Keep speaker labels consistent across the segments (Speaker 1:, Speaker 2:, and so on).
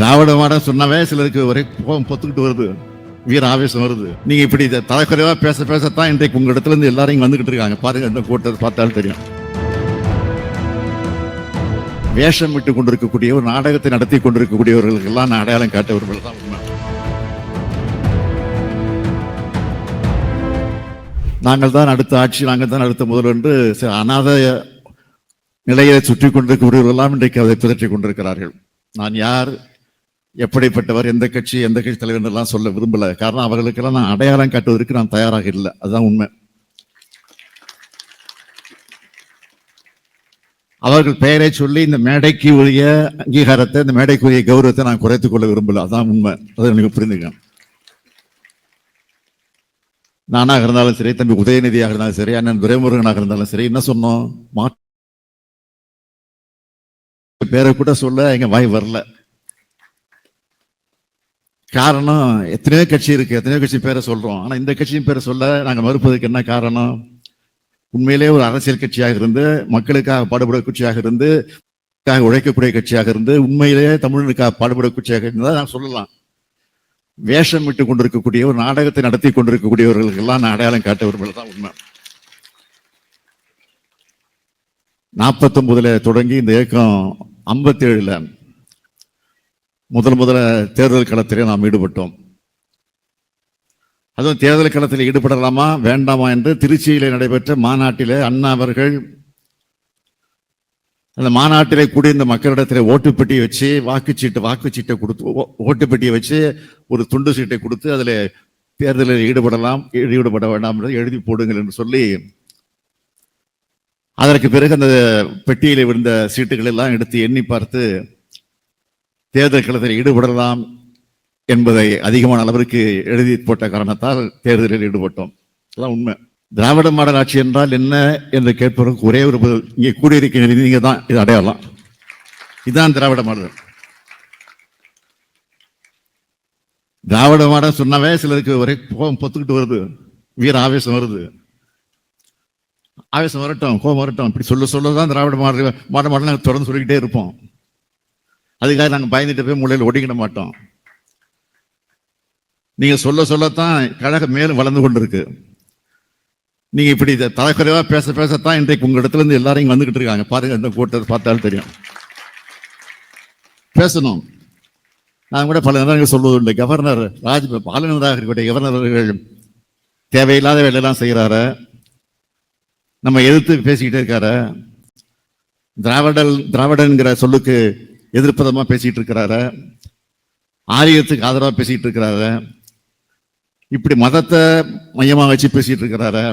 Speaker 1: திராவிட மாடம் சொன்னாவே சிலருக்கு ஒரே கோபம் பொத்துக்கிட்டு வருது. வீர ஆவேசம் வருது. நீங்க இப்படி இதை தலைக்குறைவா பேச பேசத்தான் இன்றைக்கு உங்க இடத்துல இருந்து எல்லாரும் இங்க வந்துகிட்டு இருக்காங்க. பாருங்க இந்த கூட்டத்தை பார்த்தாலும் தெரியும். வேஷம் விட்டு கொண்டிருக்கக்கூடிய ஒரு நாடகத்தை நடத்தி கொண்டிருக்கக்கூடியவர்களுக்கு எல்லாம் நான் அடையாளம் காட்டவர்கள் தான் உண்மை. நாங்கள் தான் அடுத்த ஆட்சி நாங்கள் தான் அடுத்த முதல் என்று சில அநாத நிலையை சுற்றி கொண்டிருக்கக்கூடியவர்கள் எல்லாம் இன்றைக்கு அதை பிதற்றிக் கொண்டிருக்கிறார்கள். நான் யார்? எப்படிப்பட்டவர் எந்த கட்சி எந்த கட்சி தலைவர் எல்லாம் சொல்ல விரும்பல. காரணம் அவர்களுக்கெல்லாம் நான் அடையாளம் காட்டுவதற்கு நான் தயாராக இல்லை. அதுதான் உண்மை. அவர்கள் பெயரை சொல்லி இந்த மேடைக்கு உரிய அங்கீகாரத்தை இந்த மேடைக்குரிய கௌரவத்தை நான் குறைத்துக் கொள்ள விரும்பல. அதான் உண்மை. அதை எனக்கு புரிந்துங்க நானாக இருந்தாலும் சரி தம்பி உதயநிதியாக இருந்தாலும் சரி அண்ணன் துரைமுருகனாக இருந்தாலும் சரி என்ன சொன்னோம்? மா பேரை கூட சொல்ல எங்க வாய் வரல. காரணம் எத்தனையோ கட்சி இருக்கு எத்தனையோ கட்சி பேரை சொல்றோம். ஆனா இந்த கட்சியின் பேரை சொல்ல நாங்க மறுப்பதற்கு என்ன காரணம்? உண்மையிலே ஒரு அரசியல் கட்சியாக இருந்து மக்களுக்காக பாடுபட கட்சியாக இருந்து உழைக்கக்கூடிய கட்சியாக இருந்து உண்மையிலேயே தமிழனுக்காக பாடுபட கட்சியாக இருந்தால் நான் சொல்லலாம். வேஷம் விட்டு கொண்டிருக்கக்கூடிய ஒரு நாடகத்தை நடத்தி கொண்டிருக்கக்கூடியவர்களுக்கெல்லாம் நான் அடையாளம் காட்ட விரும்பல தான் உண்மை. நாற்பத்தொன்பதுல தொடங்கி இந்த இயக்கம் ஐம்பத்தேழுல முதல் முதல்ல தேர்தல் களத்திலே நாம் ஈடுபட்டோம். அதுவும் தேர்தல் களத்தில் ஈடுபடலாமா வேண்டாமா என்று திருச்சியில் நடைபெற்ற மாநாட்டிலே அண்ணா அவர்கள் அந்த மாநாட்டிலே கூடி இந்த மக்களிடத்தில் ஓட்டுப்பெட்டியை வச்சு வாக்குச்சீட்டு வாக்குச்சீட்டை கொடுத்து ஓ- ஓட்டுப்பெட்டியை வச்சு ஒரு துண்டு சீட்டை கொடுத்து அதில் தேர்தலில் ஈடுபடலாம் ஈடுபட வேண்டாம் என்று எழுதி போடுங்கள் என்று சொல்லி அதற்கு பிறகு அந்த பெட்டியில் விழுந்த சீட்டுகள் எல்லாம் எடுத்து எண்ணி பார்த்து தேர்தல் களத்தில் ஈடுபடலாம் என்பதை அதிகமான அளவிற்கு எழுதி போட்ட காரணத்தால் தேர்தலில் ஈடுபட்டோம். அதான் உண்மை. திராவிட மாடல் ஆட்சி என்றால் என்ன என்று கேட்பதற்கு ஒரே ஒரு பதில் இங்கே கூடியிருக்கிற நீங்கள் தான் இது அடையாளம் இதுதான் திராவிட மாடல். திராவிட மாடல் சொன்னாவே சிலருக்கு ஒரே கோபம் பொத்துக்கிட்டு வருது. வீர ஆவேசம் வருது. ஆவேசம் வரட்டும் கோபம் வரட்டும். இப்படி சொல்ல சொல்ல தான் திராவிட மாடல் மாடல் மாடல் நாங்கள் தொடர்ந்து சொல்லிக்கிட்டே இருப்போம். அதுக்காக நாங்கள் பயந்துட்டு போய் மூலையில் ஒடிக்கிட மாட்டோம். நீங்கள் சொல்ல சொல்லத்தான் கழகம் மேலும் வளர்ந்து கொண்டிருக்கு. நீங்கள் இப்படி இதை தலைக்குறைவா பேச பேசத்தான் இன்றைக்கு உங்கள் இடத்துலேருந்து எல்லாரும் இங்க இருக்காங்க. பாருங்கள் இந்த கூட்டத்தை பார்த்தாலும் தெரியும். பேசணும். நான் கூட பல நேரங்கள் சொல்வதுண்டு கவர்னர் ராஜ் ஆளுநராக இருக்கக்கூடிய கவர்னர் அவர்கள் தேவையில்லாத வேலையெல்லாம் செய்கிறாரு நம்ம எதிர்த்து பேசிக்கிட்டே இருக்காரு. திராவிடல் திராவிடங்கிற சொல்லுக்கு எதிர்ப்பதமாக பேசிகிட்டு இருக்கிறாரு? ஆரியத்துக்கு ஆதரவாக பேசிகிட்டு இருக்கிறாரு? இப்படி மதத்தை மையமாக வச்சு பேசிகிட்டு இருக்கிறாரு?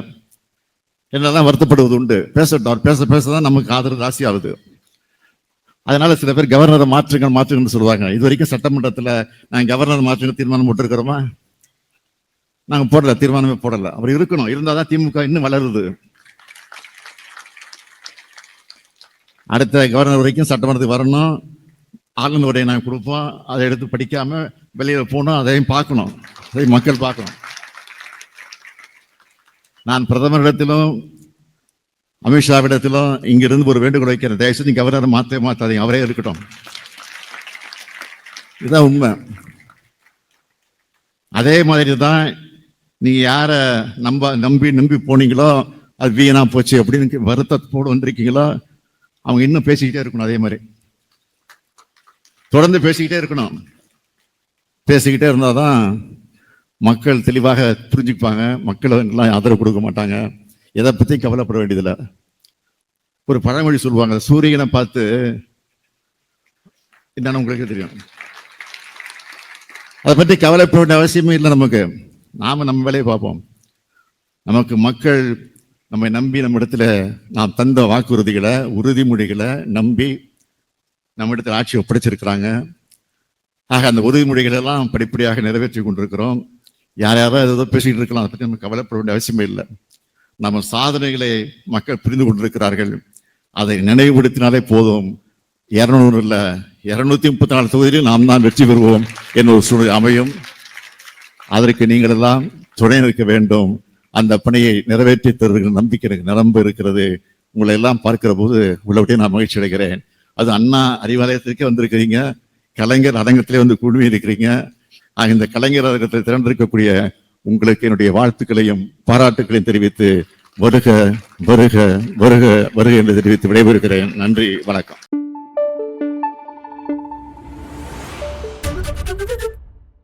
Speaker 1: என்னெல்லாம் வருத்தப்படுவது உண்டு? பேசட்டும் அவர் பேச பேச தான் நமக்கு ஆதரவு ஜாஸ்தி ஆகுது. அதனால சில பேர் கவர்னரை மாற்றுங்க மாற்றுங்கன்னு சொல்லுவாங்க. இது வரைக்கும் சட்டமன்றத்தில் நாங்கள் கவர்னர் மாற்றுங்க தீர்மானம் போட்டிருக்கிறோமா? நாங்கள் போடல தீர்மானமே போடல. அப்படி இருக்கணும். இருந்தால் தான் திமுக இன்னும் வளருது. அடுத்த கவர்னர் வரைக்கும் சட்டமன்றத்துக்கு வரணும். ஆளுநர் உடைய நாங்கள் கொடுப்போம். அதை எடுத்து படிக்காம வெளியில் போகணும் அதையும் பார்க்கணும். அதையும் மக்கள் பார்க்கணும். நான் பிரதமரிடத்திலும் அமித்ஷாவிடத்திலும் இங்கிருந்து ஒரு வேண்டுகோள் வைக்கிறேன். தயவுசெய்து கவர்னரை மாற்றவே மாற்றாதீங்க அவரே இருக்கட்டும். இதுதான் உண்மை. அதே மாதிரி தான் நீங்கள் யாரை நம்ப நம்பி நம்பி போனீங்களோ அது வீணாக போச்சு அப்படின்னு வருத்தத்தோடு வந்திருக்கீங்களோ அவங்க இன்னும் பேசிக்கிட்டே இருக்கணும் அதே மாதிரி. தொடர்ந்து பேசிக்கிட்டே இருக்கணும். பேசிக்கிட்டே இருந்தால் தான் மக்கள் தெளிவாக புரிஞ்சுப்பாங்க. மக்கள் எல்லாம் ஆதரவு கொடுக்க மாட்டாங்க. எதை பற்றியும் கவலைப்பட வேண்டியதில்லை. ஒரு பழமொழி சொல்லுவாங்க சூரியனை பார்த்து என்னன்னு உங்களுக்கு தெரியும். அதை பற்றி கவலைப்பட வேண்டிய அவசியமே இல்லை நமக்கு. நாம் நம்ம வேலையை பார்ப்போம். நமக்கு மக்கள் நம்மை நம்பி நம்ம இடத்துல நாம் தந்த வாக்குறுதிகளை உறுதிமொழிகளை நம்பி நம்ம ஆட்சி ஒப்படைச்சிருக்கிறாங்க. ஆக அந்த உதவிமொழிகளெல்லாம் எல்லாம் படிப்படியாக நிறைவேற்றி கொண்டிருக்கிறோம். யார் யாரோ ஏதோ பேசிகிட்டு இருக்கலாம். அதை பற்றி நம்ம கவலைப்பட வேண்டிய அவசியமே இல்லை. நம்ம சாதனைகளை மக்கள் புரிந்து கொண்டிருக்கிறார்கள். அதை நினைவுபடுத்தினாலே போதும். இரநூறு இல்லை இரநூத்தி முப்பத்தி நாலு தொகுதியில் நாம் தான் வெற்றி பெறுவோம் என்ற ஒரு சூழல் அமையும். அதற்கு நீங்கள் எல்லாம் துணை நிற்க வேண்டும். அந்த பணியை நிறைவேற்றி தருகிற நம்பிக்கை எனக்கு நிரம்ப இருக்கிறது. உங்களை எல்லாம் பார்க்கிற போது உள்ளபடியே நான் மகிழ்ச்சி அடைகிறேன் அது அண்ணா அறிவாலயத்திற்கே வந்திருக்கிறீங்க. கலைஞர் அரங்கத்திலே வந்து குழுமி இருக்கிறீங்க இந்த கலைஞர் அரங்கத்தில் திறந்திருக்கக்கூடிய உங்களுக்கு என்னுடைய வாழ்த்துக்களையும் பாராட்டுகளையும் தெரிவித்து வருக வருக வருக வருக என்று தெரிவித்து விடைபெறுகிறேன். நன்றி வணக்கம்.